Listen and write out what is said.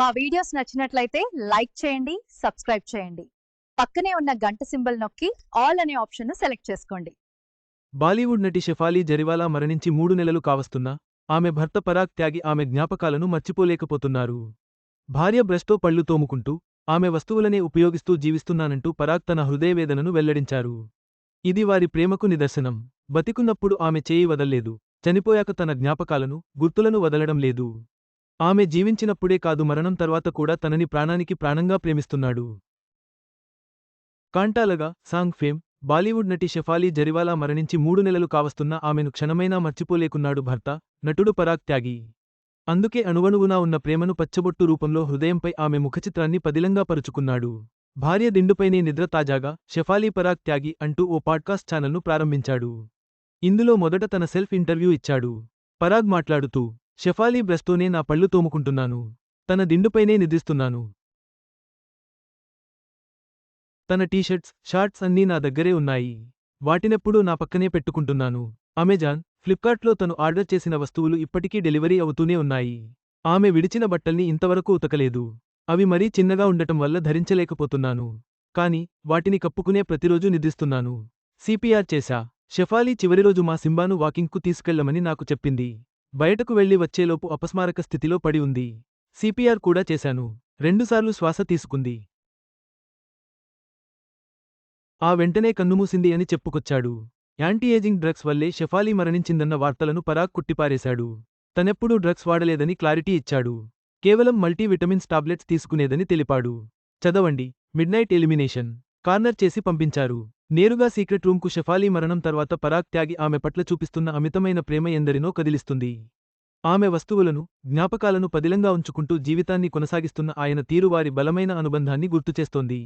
మా వీడియోస్ నచ్చినట్లయితే లైక్ చేయండి సబ్స్క్రైబ్ చేయండి. పక్కనే ఉన్న గంట సింబల్ నొక్కి ఆల్ అనే ఆప్షన్ను సెలెక్ట్ చేసుకోండి. బాలీవుడ్ నటి షెఫాలీ జరివాలా మరణించి మూడు నెలలు కావస్తున్నా ఆమె భర్త పరాగ్ త్యాగి ఆమె జ్ఞాపకాలను మర్చిపోలేకపోతున్నారు. భార్య బ్రష్తో పళ్ళు తోముకుంటూ ఆమె వస్తువులనే ఉపయోగిస్తూ జీవిస్తున్నానంటూ పరాగ్ తన హృదయవేదనను వెల్లడించారు. ఇది వారి ప్రేమకు నిదర్శనం. బతికున్నప్పుడు ఆమె చేయి వదల్లేదు చనిపోయాక తన జ్ఞాపకాలను గుర్తులను వదలడం లేదు. ఆమె జీవించినప్పుడే కాదు మరణం తర్వాత కూడా తనని ప్రాణానికి ప్రాణంగా ప్రేమిస్తున్నాడు. కాంటాలగా సాంగ్ ఫేమ్ బాలీవుడ్ నటి షెఫాలీ జరివాలా మరణించి మూడు నెలలు కావస్తున్న ఆమెను క్షణమైనా మర్చిపోలేకున్నాడు భర్త నటుడు పరాగ్ త్యాగి. అందుకే అణువణువునా ఉన్న ప్రేమను పచ్చబొట్టు రూపంలో హృదయంపై ఆమె ముఖచిత్రాన్ని పదిలంగా పరుచుకున్నాడు. భార్య దిండుపైనే నిద్ర తాజాగా షెఫాలీ పరాగ్ త్యాగి అంటూ ఓ పాడ్కాస్ట్ ఛానల్ను ప్రారంభించాడు. ఇందులో మొదట తన సెల్ఫ్ ఇంటర్వ్యూ ఇచ్చాడు. పరాగ్ మాట్లాడుతూ షెఫాలీ బ్రష్తోనే నా పళ్ళు తోముకుంటున్నాను. తన దిండుపైనే నిద్రిస్తున్నాను. తన టీషర్ట్స్ షార్ట్స్ అన్నీ నా దగ్గరే ఉన్నాయి. వాటినెప్పుడూ నా పక్కనే పెట్టుకుంటున్నాను. అమెజాన్ ఫ్లిప్కార్ట్లో తను ఆర్డర్ చేసిన వస్తువులు ఇప్పటికీ డెలివరీ అవుతూనే ఉన్నాయి. ఆమె విడిచిన బట్టల్ని ఇంతవరకు ఉతకలేదు. అవి మరీ చిన్నగా ఉండటం వల్ల ధరించలేకపోతున్నాను. కాని వాటిని కప్పుకునే ప్రతిరోజూ నిద్రిస్తున్నాను. సిపిఆర్ చేశా. షెఫాలీ చివరిరోజు మా సింబాను వాకింగ్కు తీసుకెళ్ళమని నాకు చెప్పింది. బయటకు వెళ్ళి వచ్చేలోపు అపస్మారక స్థితిలో పడి ఉంది. సిపిఆర్ కూడా చేశాను. రెండుసార్లు శ్వాస తీసుకుంది. ఆ వెంటనే కన్నుమూసింది అని చెప్పుకొచ్చాడు. యాంటీ ఏజింగ్ డ్రగ్స్ వల్లే షెఫాలీ మరణించిందన్న వార్తలను పరాగ్ కుట్టిపారేశాడు. తనెప్పుడూ డ్రగ్స్ వాడలేదని క్లారిటీ ఇచ్చాడు. కేవలం మల్టీవిటమిన్స్ టాబ్లెట్స్ తీసుకునేదని తెలిపాడు. చదవండి. Midnight elimination. కార్నర్ చేసి పంపించారు. నేరుగా సీక్రెట్ రూమ్కు షెఫాలీ మరణం తర్వాత పరాగ్ త్యాగి ఆమె పట్ల చూపిస్తున్న అమితమైన ప్రేమ ఎందరినో కదిలిస్తుంది. ఆమె వస్తువులను జ్ఞాపకాలను పదిలంగా ఉంచుకుంటూ జీవితాన్ని కొనసాగిస్తున్న ఆయన తీరు వారి బలమైన అనుబంధాన్ని గుర్తుచేస్తోంది.